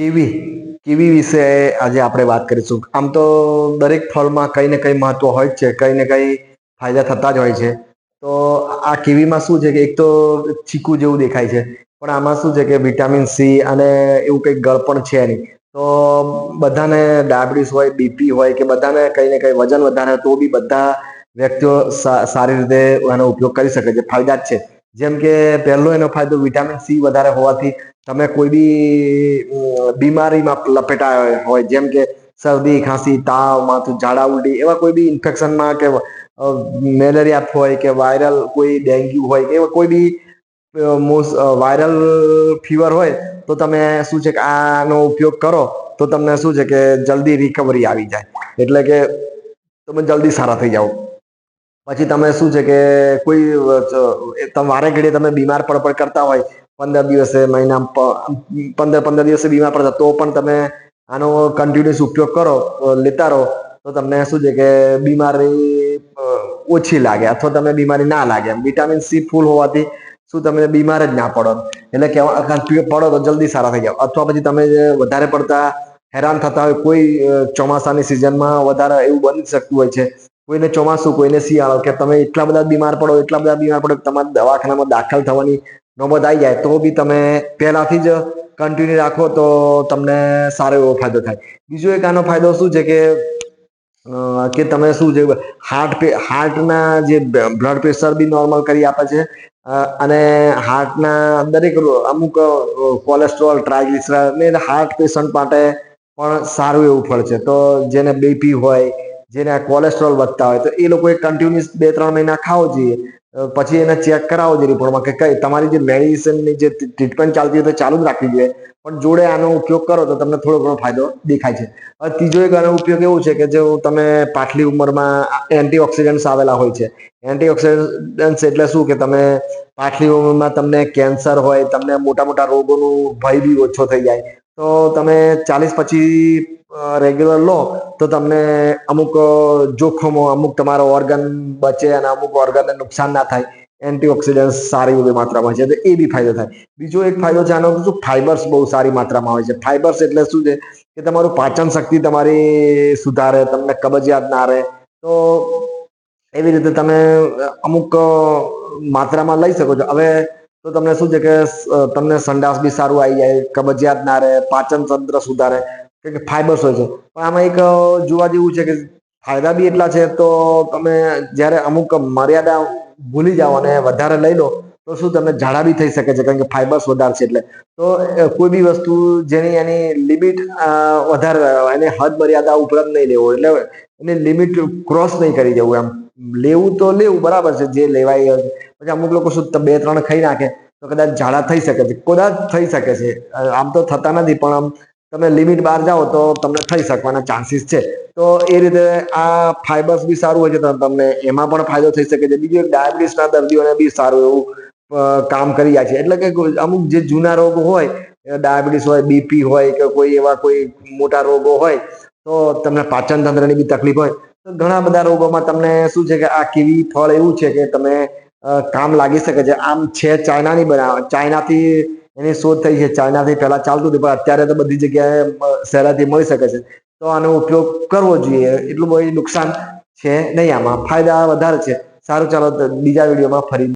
Kiwi kiwi વિશે આજે આપણે વાત કરીશું? આમ તો દરેક ફળમાં કંઈ ને કંઈ મહત્વ હોય જ છે, કંઈ ને કંઈ ફાયદા થતા જ હોય છે. તો આ કીવીમાં શું છે કે એક તો ચીકુ જેવું દેખાય છે, પણ આમાં શું છે કે વિટામિન સી અને એવું કંઈક ગળપણ છે નહીં. તો બધાને ડાયાબિટીસ હોય, બીપી હોય કે બધાને કંઈ ને કંઈ વજન વધારે તો બી બધા વ્યક્તિઓ સારી રીતે એનો ઉપયોગ કરી શકે છે, ફાયદા જ છે. જેમ કે પહેલો એનો ફાયદો વિટામિન સી વધારે હોવાથી તમે કોઈ બી બીમારીમાં લપેટાયા હોય, જેમ કે શરદી, ખાંસી, તાવ, માથું, ઝાડા, ઉલટી, એવા કોઈ બી ઇન્ફેક્શનમાં કે મેલેરિયા હોય કે વાયરલ કોઈ ડેન્ગ્યુ હોય કે એવા કોઈ બી વાયરલ ફીવર હોય, તો તમે શું છે કે આનો ઉપયોગ કરો, તો તમને શું છે કે જલ્દી રિકવરી આવી જાય. એટલે કે તમે જલ્દી સારા થઈ જાઓ. પછી તમે શું છે કે કોઈ વારે ઘડીએ તમે બીમાર પડ પડ કરતા હોય પંદર દિવસે મહિના પંદર પંદર દિવસે બીમાર પડતા, તો પણ તમે આનો કન્ટિન્યુઅસ ઉપયોગ કરો લેતા રહો. તો તમને શું છે કે બીમારી ઓછી લાગે, અથવા તમે બીમારી ના લાગે. વિટામિન સી ફૂલ હોવાથી શું તમે બીમાર જ ના પડો. એટલે કન્ટિન્યુ પડો તો જલ્દી સારા થઈ જાઓ. અથવા પછી તમે વધારે પડતા હેરાન થતા હોય, કોઈ ચોમાસાની સિઝનમાં વધારે એવું બની શકતું હોય છે. કોઈને ચોમાસું, કોઈને શિયાળો, કે તમે એટલા બધા બીમાર પડો, એટલા બધા બીમાર પડો તમારે દવાખાનામાં દાખલ થવાની નોબત આવી જાય, તો બી તમે પહેલાથી જ કન્ટિન્યુ રાખો તો તમને સારો એવો ફાયદો થાય. બીજો એક આનો ફાયદો શું છે કે કે તમે શું છે હાર્ટ હાર્ટના જે બ્લડ પ્રેશર બી નોર્મલ કરી આપે છે અને હાર્ટના દરેક અમુક કોલેસ્ટ્રોલ ટ્રાયગ્લિસરાઇડ ને હાર્ટ પેશન્ટ માટે પણ સારું એવું ફળ છે. તો જેને બીપી હોય, જેને કોલેસ્ટ્રોલ વધતા હોય, તો એ લોકોએ કન્ટિન્યુઅસ બે ત્રણ મહિના ખાવો જોઈએ. પછી એને ચેક કરાવો જે રિપોર્ટમાં કે કઈ, તમારી જે મેડિસિનની જે ટ્રીટમેન્ટ ચાલતી હોય તો ચાલુ જ રાખવી જોઈએ. પણ જોડે આનો ઉપયોગ કરો તો તમને થોડો ઘણો ફાયદો દેખાય છે. હવે ત્રીજો એક આનો ઉપયોગ એવો છે કે જો તમે પાછલી ઉંમરમાં એન્ટીઓક્સિડન્ટ્સ આવેલા હોય છે. એન્ટીઓક્સિડન્ટ્સ એટલે શું કે તમે પાછલી ઉંમરમાં તમને કેન્સર હોય, તમને મોટા મોટા રોગોનું ભય બી ઓછો થઈ જાય. તો તમે ચાલીસ પછી રેગ્યુલર લો, તો તમને અમુક જોખમો, અમુક તમારો ઓર્ગન બચે અને અમુક ઓર્ગનને નુકસાન ના થાય. એન્ટીઓક્સિડન્ટ સારી એવી માત્રામાં છે, તો એ બી ફાયદો થાય. બીજો એક ફાયદો છે, આનો શું? ફાઇબર્સ બહુ સારી માત્રામાં હોય છે. ફાઇબર્સ એટલે શું છે કે તમારું પાચન શક્તિ તમારી સુધારે, તમને કબજિયાત ના રહે. તો એવી રીતે તમે અમુક માત્રામાં લઈ શકો છો. હવે તો તમને શું છે કે તમને સંડાસ બી સારું આવી જાય, કબજિયાત ના રહે, પાચન તંત્ર સુધારે કે ફાઇબર્સ હોય છે. પણ આમાં એક જોવા જેવું છે કે ફાયદા બી એટલા છે, તો તમે જ્યારે અમુક મર્યાદા ભૂલી જાઓ અને વધારે લઈ લો, તો શું તમને ઝાડા બી થઈ શકે છે, કારણ કે ફાઇબર્સ વધારે છે એટલે. તો કોઈ બી વસ્તુ જેની એની લિમિટ વધારે એની હદ મર્યાદા ઉપરાંત નહીં લેવો, એટલે એની લિમિટ ક્રોસ નહીં કરી જવું એમ. લેવું તો લેવું, બરાબર છે, જે લેવાય પછી અમુક લોકો શું બે ત્રણ ખાઈ નાખે, તો કદાચ ઝાડા થઈ શકે છે. કદાચ થઈ શકે છે. આમ તો થતા નથી, પણ આમ તમે લિમિટ બહાર જાઓ તો તમને થઈ શકવાના ચાન્સીસ છે. તો એ રીતે આ ફાઈબર્સ બી સારું હોય છે તમને એમાં પણ ફાયદો થઈ શકે છે. બીજું ડાયાબિટીસના દર્દીઓને બી સારું એવું કામ કરી જાય છે. એટલે કે અમુક જે જૂના રોગ હોય ડાયાબિટીસ હોય, બીપી હોય કે કોઈ એવા કોઈ મોટા રોગો હોય, તો તમને પાચન તંત્રની બી તકલીફ હોય. ઘણા બધા રોગોમાં તમને શું છે કે આ કીવી ફળ એવું છે કે તમે કામ લાગી શકે છે. આમ છે ચાઇનાની બનાવ ચાઇનાથી એની શોધ થઈ છે. ચાઇનાથી પહેલા ચાલતું હતું પણ અત્યારે તો બધી જગ્યાએ અ, મળી શકે છે. તો આનો ઉપયોગ કરવો જોઈએ. એટલું બધું નુકસાન છે નહીં આમાં. ફાયદા વધારે છે. સારું ચાલો બીજા વિડીયોમાં ફરી